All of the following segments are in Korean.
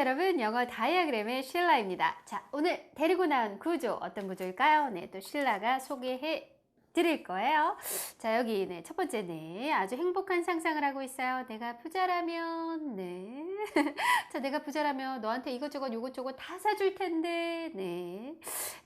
여러분 영어 다이어그램의 신라입니다. 자 오늘 데리고 나온 구조 어떤 구조일까요? 네 또 신라가 소개해 드릴 거예요. 자 여기 네, 첫 번째 네 아주 행복한 상상을 하고 있어요. 내가 부자라면 네 자 내가 부자라면 너한테 이것저것 요것저것 다 사줄 텐데 네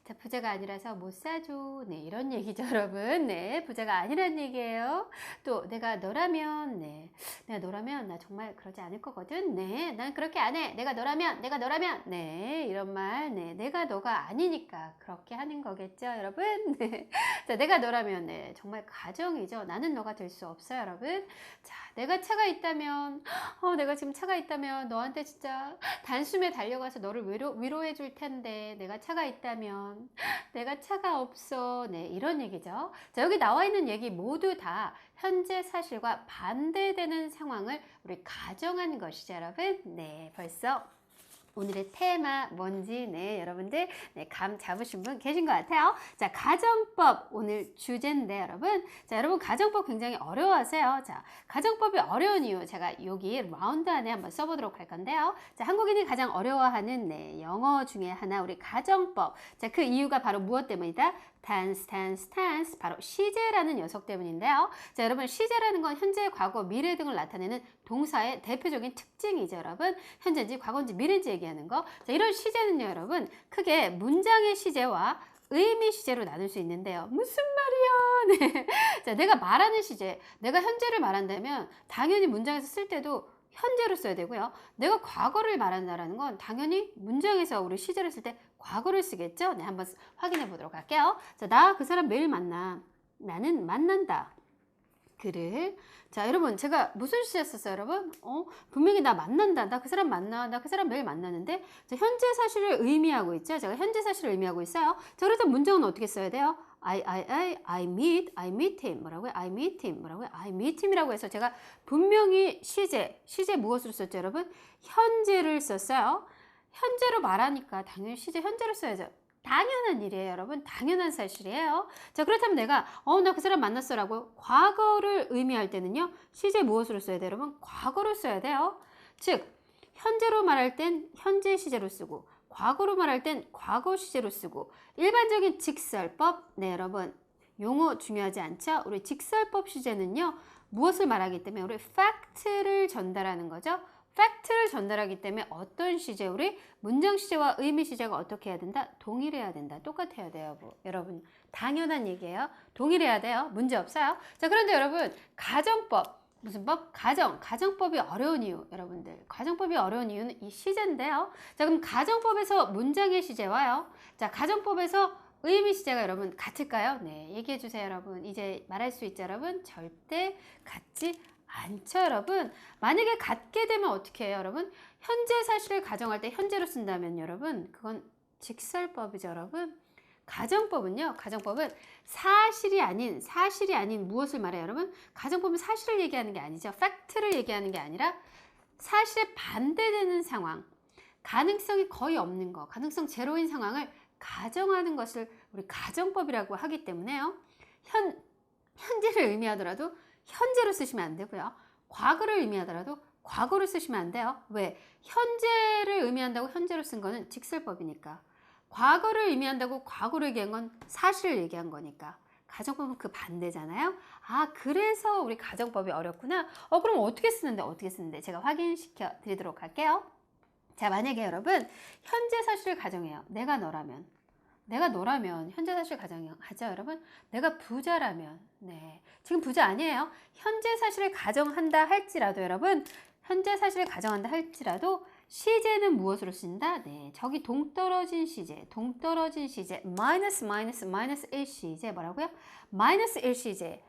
자, 부자가 아니라서 못 사줘 네 이런 얘기죠 여러분 네 부자가 아니란 얘기예요 또 내가 너라면 네 내가 너라면 나 정말 그러지 않을 거거든. 네, 난 그렇게 안 해. 내가 너라면, 내가 너라면, 네, 이런 말, 네, 내가 너가 아니니까 그렇게 하는 거겠죠, 여러분. 네, 자, 내가 너라면, 네, 정말 가정이죠. 나는 너가 될 수 없어요, 여러분. 자, 내가 차가 있다면, 어, 내가 지금 차가 있다면 너한테 진짜 단숨에 달려가서 너를 위로, 위로해 줄 텐데, 내가 차가 있다면, 내가 차가 없어. 네, 이런 얘기죠. 자, 여기 나와 있는 얘기 모두 다 현재 사실과 반대되는 상황을 우리 가정한 것이죠, 여러분. 네, 벌써 오늘의 테마 뭔지 네 여러분들 네, 감 잡으신 분 계신 것 같아요. 자 가정법 오늘 주제인데 여러분 자 여러분 가정법 굉장히 어려워하세요. 자 가정법이 어려운 이유 제가 여기 라운드 안에 한번 써보도록 할 건데요. 자 한국인이 가장 어려워하는 네 영어 중에 하나 우리 가정법 자 그 이유가 바로 무엇 때문이다? 단스, 단스, 단스 바로 시제라는 녀석 때문인데요. 자 여러분 시제라는 건 현재, 과거, 미래 등을 나타내는 동사의 대표적인 특징이죠 여러분. 현재인지 과거인지 미래인지 얘기하는 거. 자 이런 시제는요 여러분 크게 문장의 시제와 의미 시제로 나눌 수 있는데요. 무슨 말이야? 네. 자, 내가 말하는 시제, 내가 현재를 말한다면 당연히 문장에서 쓸 때도 현재로 써야 되고요. 내가 과거를 말한다라는 건 당연히 문장에서 우리 시제를 쓸 때 과거를 쓰겠죠? 네, 한번 확인해 보도록 할게요. 자, 나 그 사람 매일 만나. 나는 만난다. 그를 자 여러분 제가 무슨 시제 썼어요 여러분 어 분명히 나 만난다 나 그 사람 만나 나 그 사람 매일 만나는데 자, 현재 사실을 의미하고 있죠 제가 현재 사실을 의미하고 있어요 자 그래서 문장은 어떻게 써야 돼요 I, I, I, I meet, I meet him. 뭐라고요? I meet him. 뭐라고요? I meet him이라고 해서 제가 분명히 시제, 시제 무엇으로 썼죠, 여러분? 현재를 썼어요. 현재로 말하니까 당연히 시제 현재로 써야죠. 당연한 일이에요, 여러분. 당연한 사실이에요. 자, 그렇다면 내가, 어, 나 그 사람 만났어 라고 과거를 의미할 때는요, 시제 무엇으로 써야 돼요, 여러분? 과거로 써야 돼요. 즉, 현재로 말할 땐 현재 시제로 쓰고, 과거로 말할 땐 과거 시제로 쓰고 일반적인 직설법 네 여러분 용어 중요하지 않죠? 우리 직설법 시제는요 무엇을 말하기 때문에 우리 팩트를 전달하는 거죠. 팩트를 전달하기 때문에 어떤 시제 우리 문장 시제와 의미 시제가 어떻게 해야 된다? 동일해야 된다. 똑같아야 돼요. 뭐, 여러분 당연한 얘기예요. 동일해야 돼요. 문제 없어요. 자 그런데 여러분 가정법 무슨 법? 가정. 가정법이 어려운 이유, 여러분들. 가정법이 어려운 이유는 이 시제인데요. 자, 그럼 가정법에서 문장의 시제와요. 자, 가정법에서 의미 시제가 여러분 같을까요? 네, 얘기해 주세요, 여러분. 이제 말할 수 있죠, 여러분? 절대 같지 않죠, 여러분. 만약에 같게 되면 어떻게 해요, 여러분? 현재 사실을 가정할 때 현재로 쓴다면, 여러분, 그건 직설법이죠, 여러분. 가정법은요. 가정법은 사실이 아닌 사실이 아닌 무엇을 말해요, 여러분? 가정법은 사실을 얘기하는 게 아니죠. 팩트를 얘기하는 게 아니라 사실에 반대되는 상황, 가능성이 거의 없는 거, 가능성 제로인 상황을 가정하는 것을 우리 가정법이라고 하기 때문에요. 현 현재를 의미하더라도 현재로 쓰시면 안 되고요. 과거를 의미하더라도 과거로 쓰시면 안 돼요. 왜? 현재를 의미한다고 현재로 쓴 거는 직설법이니까. 과거를 의미한다고 과거를 얘기한 건 사실을 얘기한 거니까. 가정법은 그 반대잖아요. 아, 그래서 우리 가정법이 어렵구나. 어, 그럼 어떻게 쓰는데, 어떻게 쓰는데? 제가 확인시켜 드리도록 할게요. 자, 만약에 여러분, 현재 사실을 가정해요. 내가 너라면. 내가 너라면 현재 사실 가정하죠, 여러분? 내가 부자라면, 네. 지금 부자 아니에요. 현재 사실을 가정한다 할지라도, 여러분, 현재 사실을 가정한다 할지라도 시제는 무엇으로 쓴다? 네, 저기 동떨어진 시제, 동떨어진 시제, 마이너스 마이너스 마이너스 1 시제 뭐라고요? 마이너스 1 시제.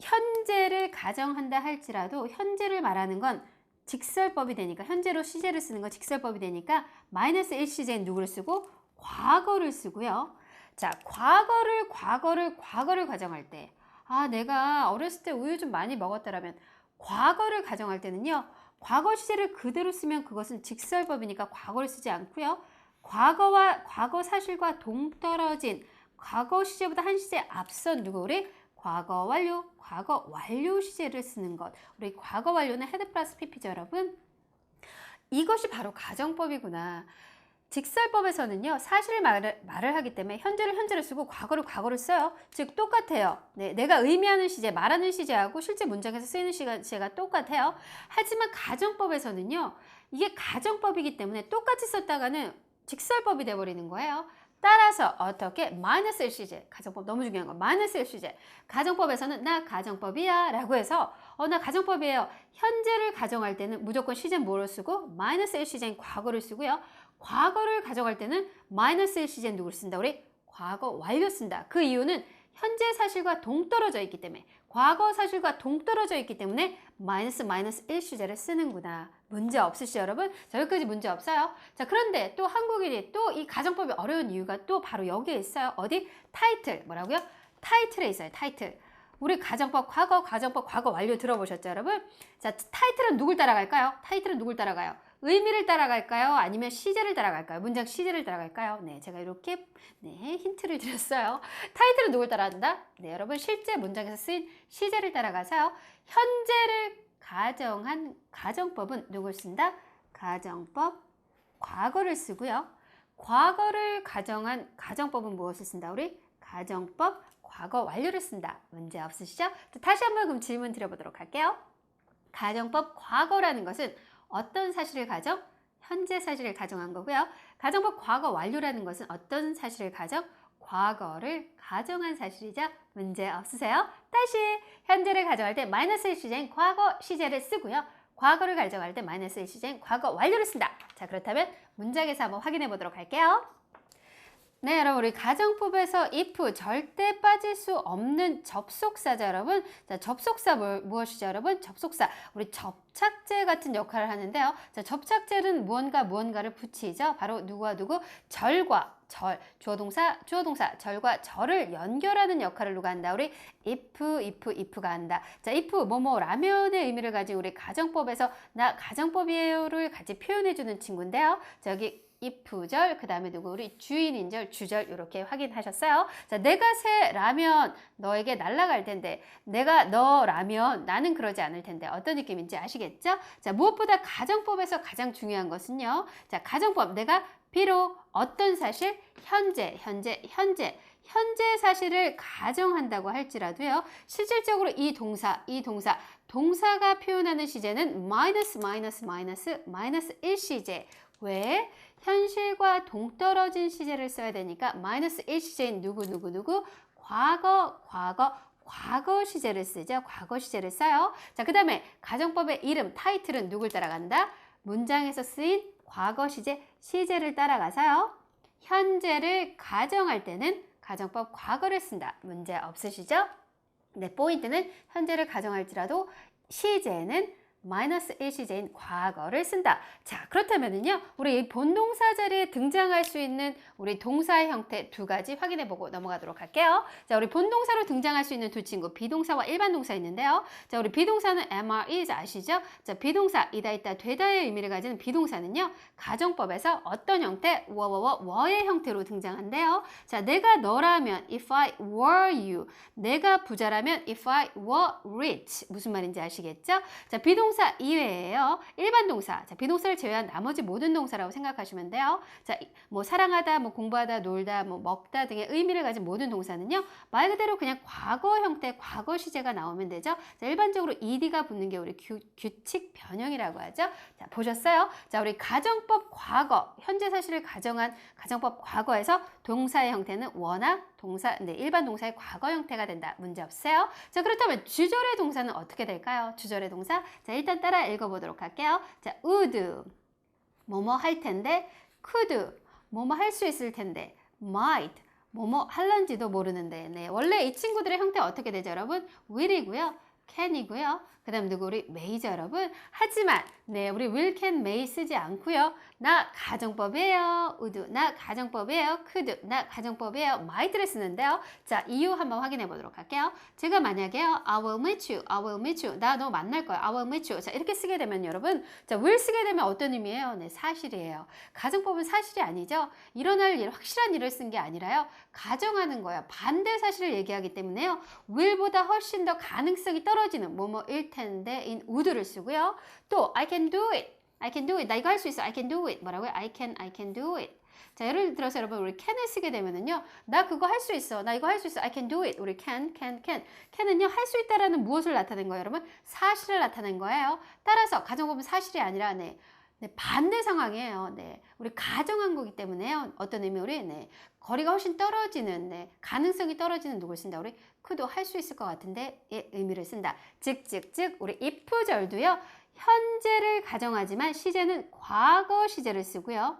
현재를 가정한다 할지라도 현재를 말하는 건 직설법이 되니까 현재로 시제를 쓰는 건 직설법이 되니까 마이너스 1 시제는 누구를 쓰고 과거를 쓰고요. 자, 과거를 과거를 과거를 가정할 때 아, 내가 어렸을 때 우유 좀 많이 먹었다라면 과거를 가정할 때는요. 과거 시제를 그대로 쓰면 그것은 직설법이니까 과거를 쓰지 않고요. 과거와 과거 사실과 동떨어진 과거 시제보다 한 시제 앞선 누구 우리 과거 완료, 과거 완료 시제를 쓰는 것. 우리 과거 완료는 헤드 플러스 PP죠, 여러분. 이것이 바로 가정법이구나. 직설법에서는요, 사실 말을, 말을 하기 때문에 현재를 현재를 쓰고 과거를 과거를 써요. 즉, 똑같아요. 네, 내가 의미하는 시제, 말하는 시제하고 실제 문장에서 쓰이는 시제가 똑같아요. 하지만 가정법에서는요, 이게 가정법이기 때문에 똑같이 썼다가는 직설법이 돼버리는 거예요. 따라서 어떻게 마이너스 1시제 가정법 너무 중요한 거. 마이너스 1시제 가정법에서는 나 가정법이야 라고 해서 어 나 가정법이에요. 현재를 가정할 때는 무조건 시제 뭐를 쓰고? 마이너스 1시제인 과거를 쓰고요. 과거를 가정할 때는 마이너스 1시제인 누구를 쓴다? 우리 과거 완료 쓴다. 그 이유는 현재 사실과 동떨어져 있기 때문에 과거 사실과 동떨어져 있기 때문에 마이너스 마이너스 1시제를 쓰는구나. 문제 없으시죠 여러분? 자 여기까지 문제 없어요. 자 그런데 또 한국인이 또 이 가정법이 어려운 이유가 또 바로 여기에 있어요. 어디? 타이틀 뭐라고요? 타이틀에 있어요. 타이틀. 우리 가정법 과거 가정법 과거 완료 들어보셨죠 여러분? 자 타이틀은 누굴 따라갈까요? 타이틀은 누굴 따라가요? 의미를 따라갈까요? 아니면 시제를 따라갈까요? 문장 시제를 따라갈까요? 네, 제가 이렇게 네, 힌트를 드렸어요. 타이틀은 누굴 따라간다? 네, 여러분 실제 문장에서 쓰인 시제를 따라가서요. 현재를 가정한 가정법은 누굴 쓴다? 가정법 과거를 쓰고요. 과거를 가정한 가정법은 무엇을 쓴다? 우리 가정법 과거 완료를 쓴다. 문제 없으시죠? 다시 한번 그럼 질문 드려보도록 할게요. 가정법 과거라는 것은 어떤 사실을 가정? 현재 사실을 가정한 거고요. 가정법 과거 완료라는 것은 어떤 사실을 가정? 과거를 가정한 사실이죠. 문제 없으세요? 다시 현재를 가정할 때 마이너스 1시제인 과거 시제를 쓰고요. 과거를 가정할 때 마이너스 1시제인 과거 완료를 쓴다. 자 그렇다면 문장에서 한번 확인해 보도록 할게요. 네, 여러분 우리 가정법에서 if 절대 빠질 수 없는 접속사죠, 여러분. 자, 접속사 무, 무엇이죠, 여러분? 접속사 우리 접착제 같은 역할을 하는데요. 자, 접착제는 무언가 무언가를 붙이죠. 바로 누구와 누구? 절과 절, 주어 동사, 주어 동사, 절과 절을 연결하는 역할을 누가 한다? 우리 if, if, if가 한다. 자, if 뭐뭐 라면의 의미를 가진 우리 가정법에서 나 가정법이에요를 같이 표현해 주는 친구인데요. 자, 여기 if절 그 다음에 누구 우리 주인인절 주절 이렇게 확인하셨어요. 자 내가 새 라면 너에게 날아갈 텐데 내가 너 라면 나는 그러지 않을 텐데 어떤 느낌인지 아시겠죠? 자 무엇보다 가정법에서 가장 중요한 것은요. 자 가정법 내가 비록 어떤 사실 현재 현재 현재 현재 사실을 가정한다고 할지라도요. 실질적으로 이 동사 이 동사 동사가 표현하는 시제는 마이너스 마이너스 마이너스 마이너스 1 시제 왜? 현실과 동떨어진 시제를 써야 되니까 마이너스 1 시제인 누구 누구 누구 과거 과거 과거 시제를 쓰죠. 과거 시제를 써요. 자, 그 다음에 가정법의 이름, 타이틀은 누굴 따라간다? 문장에서 쓰인 과거 시제, 시제를 따라가서요. 현재를 가정할 때는 가정법 과거를 쓴다. 문제 없으시죠? 네, 포인트는 현재를 가정할지라도 시제는 마이너스 1시제인 과거를 쓴다. 자, 그렇다면은요, 우리 본동사 자리에 등장할 수 있는 우리 동사의 형태 두 가지 확인해 보고 넘어가도록 할게요. 자, 우리 본동사로 등장할 수 있는 두 친구, 비동사와 일반 동사 있는데요. 자, 우리 비동사는 are, is 아시죠? 자, 비동사, 이다, 있다, 되다의 의미를 가지는 비동사는요, 가정법에서 어떤 형태, 워, 워, 워, 워의 형태로 등장한대요. 자, 내가 너라면, if I were you. 내가 부자라면, if I were rich. 무슨 말인지 아시겠죠? 자, 비동 비동사 이외에요. 일반 동사. 자, 비동사를 제외한 나머지 모든 동사라고 생각하시면 돼요. 자, 뭐 사랑하다, 뭐 공부하다, 놀다, 뭐 먹다 등의 의미를 가진 모든 동사는요. 말 그대로 그냥 과거 형태, 과거 시제가 나오면 되죠. 자, 일반적으로 ed가 붙는 게 우리 규, 규칙 변형이라고 하죠. 자, 보셨어요? 자, 우리 가정법 과거, 현재 사실을 가정한 가정법 과거에서 동사의 형태는 워낙 동사, 네, 일반 동사의 과거 형태가 된다. 문제 없어요. 자, 그렇다면 주절의 동사는 어떻게 될까요? 주절의 동사. 자, 일단 따라 읽어보도록 할게요. 자, would, 뭐뭐 할 텐데, could, 뭐뭐 할 수 있을 텐데, might, 뭐뭐 할런지도 모르는데, 네. 원래 이 친구들의 형태 어떻게 되죠, 여러분? will이고요. can이고요. 그 다음 누구 우리 may죠 여러분 하지만 네 우리 will can may 쓰지 않고요. 나 가정법이에요. would 나 가정법이에요. could 나 가정법이에요. Might를 쓰는데요. 자 이유 한번 확인해 보도록 할게요. 제가 만약에요. I will meet you I will meet you. 나 너 만날 거야 I will meet you. 자 이렇게 쓰게 되면 여러분 자 will 쓰게 되면 어떤 의미예요? 네 사실이에요. 가정법은 사실이 아니죠. 일어날 일 확실한 일을 쓴 게 아니라요. 가정하는 거야 반대 사실을 얘기하기 때문에요. will보다 훨씬 더 가능성이 떨어지는 뭐뭐일 텐데 in would를 쓰고요. 또 I can do it. I can do it. 나 이거 할 수 있어. I can do it. 뭐라고요? I can, I can do it. 자, 예를 들어서 여러분 우리 can을 쓰게 되면은요. 나 그거 할 수 있어. 나 이거 할 수 있어. I can do it. 우리 can, can, can. can은요. 할 수 있다라는 무엇을 나타낸 거예요, 여러분? 사실을 나타낸 거예요. 따라서 가정법은 사실이 아니라 네. 네, 반대 상황이에요. 네. 우리 가정한 거기 때문에요. 어떤 의미 우리 네. 거리가 훨씬 떨어지는 네. 가능성이 떨어지는 누굴 쓴다. 우리 그도 할 수 있을 것 같은데 의 의미를 쓴다. 즉, 즉, 즉 우리 if절도요. 현재를 가정하지만 시제는 과거 시제를 쓰고요.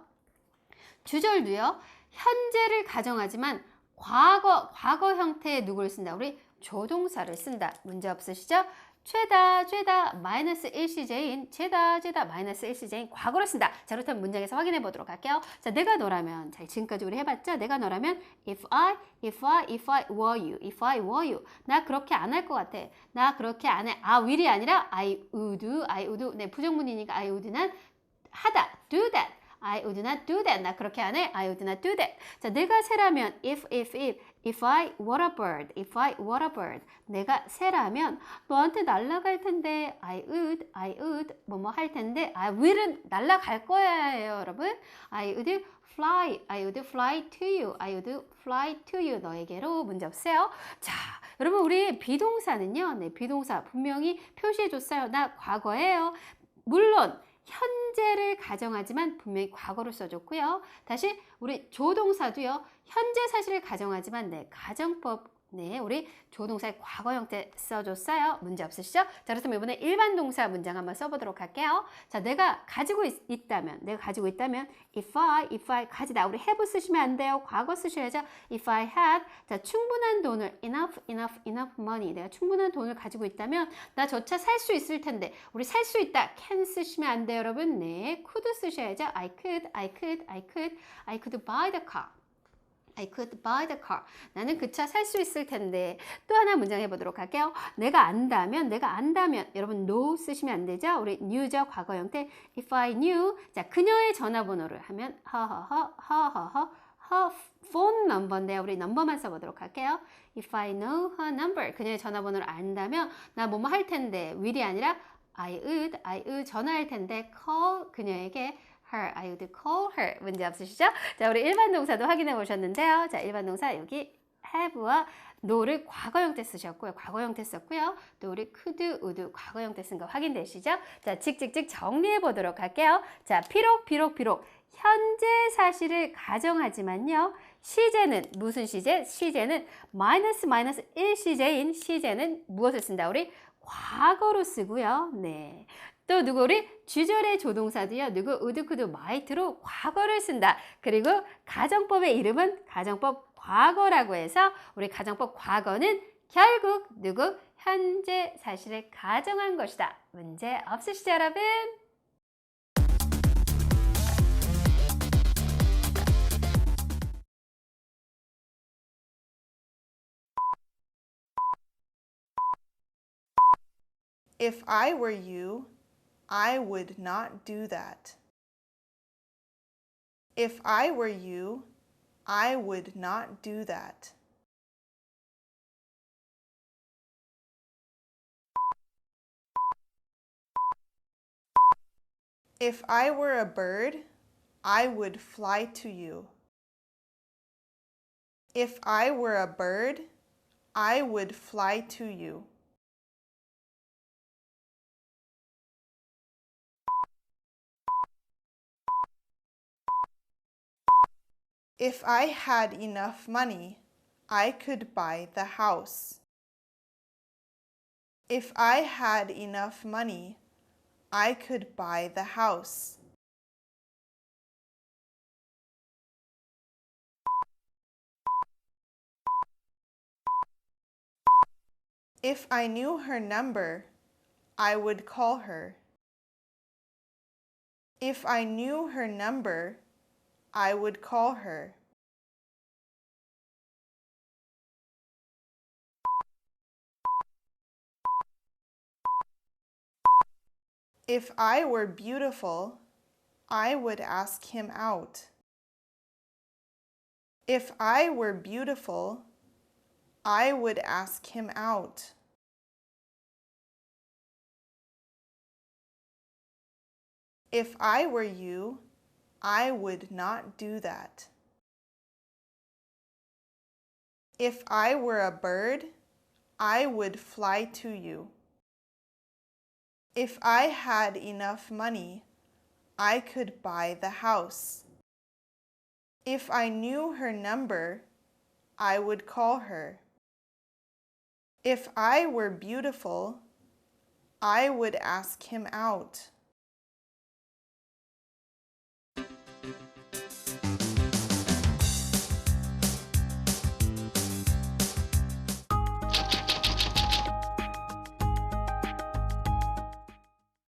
주절도요. 현재를 가정하지만 과거 과거 형태의 누구를 쓴다. 우리 조동사를 쓴다. 문제 없으시죠? 죄다 죄다 마이너스 1CJ인 죄다 죄다 마이너스 1CJ인 과거로 쓴다. 자 그렇다면 문장에서 확인해 보도록 할게요. 자 내가 너라면 자 지금까지 우리 해봤죠? 내가 너라면 if I if I if I were you if I were you 나 그렇게 안 할 것 같아. 나 그렇게 안 해. 아 will이 아니라 I would I would 네 부정문이니까 I would 난 하다 do that I would not do that. 나 그렇게 안 해. I would not do that. 자, 내가 새라면 if, if, if, if I were a bird, if I were a bird. 내가 새라면 너한테 날아갈 텐데 I would, I would 뭐뭐 할 텐데 I will은 날아갈 거예요, 여러분. I would fly, I would fly to you, I would fly to you. 너에게로 문제 없어요. 자, 여러분 우리 비동사는요. 네, 비동사 분명히 표시해 줬어요. 나 과거예요. 물론 현재를 가정하지만 분명히 과거로 써줬고요. 다시 우리 조동사도요. 현재 사실을 가정하지만 네, 가정법 네, 우리 조동사의 과거 형태 써줬어요. 문제 없으시죠? 자, 그렇다면 이번에 일반 동사 문장 한번 써보도록 할게요. 자, 내가 가지고 있, 다면 내가 가지고 있다면, if I, if I 가지다. 우리 have 쓰시면 안 돼요. 과거 쓰셔야죠. if I had, 자, 충분한 돈을, enough, enough, enough money. 내가 충분한 돈을 가지고 있다면, 나 저 차 살 수 있을 텐데, 우리 살 수 있다. can 쓰시면 안 돼요, 여러분. 네, could 쓰셔야죠. I could, I could, I could, I could buy the car. I could buy the car. 나는 그 차 살 수 있을 텐데. 또 하나 문장 해보도록 할게요. 내가 안다면, 내가 안다면. 여러분, know 쓰시면 안 되죠? 우리 knew죠? 과거 형태. If I knew. 자, 그녀의 전화번호를 하면 허허허, 허허허, her phone number인데 우리 넘버만 써보도록 할게요. If I know her number. 그녀의 전화번호를 안다면 나 뭐뭐 할 텐데. will이 아니라 I would, I would 전화할 텐데 call 그녀에게 her. I would call her. 문제 없으시죠? 자, 우리 일반 동사도 확인해 보셨는데요. 자, 일반 동사 여기 have와 no를 과거 형태 쓰셨고요. 과거 형태 썼고요. 또 우리 could, would 과거 형태 쓴 거 확인되시죠? 자, 직직직 정리해 보도록 할게요. 자, 비록 비록 비록 현재 사실을 가정하지만요. 시제는 무슨 시제? 시제는 마이너스 마이너스 1 시제인 시제는 무엇을 쓴다? 우리 과거로 쓰고요. 네. 또 누구 우리 주절의 조동사도요. 누구 우드쿠드 마이트로 과거를 쓴다. 그리고 가정법의 이름은 가정법 과거라고 해서 우리 가정법 과거는 결국 누구 현재 사실을 가정한 것이다. 문제 없으시죠, 여러분? If I were you, I would not do that. If I were you, I would not do that. If I were a bird, I would fly to you. If I were a bird, I would fly to you. If I had enough money, I could buy the house. If I had enough money, I could buy the house. If I knew her number, I would call her. If I knew her number, I would call her. If I were beautiful, I would ask him out. If I were beautiful, I would ask him out. If I were you, I would not do that. If I were a bird, I would fly to you. If I had enough money, I could buy the house. If I knew her number, I would call her. If I were beautiful, I would ask him out.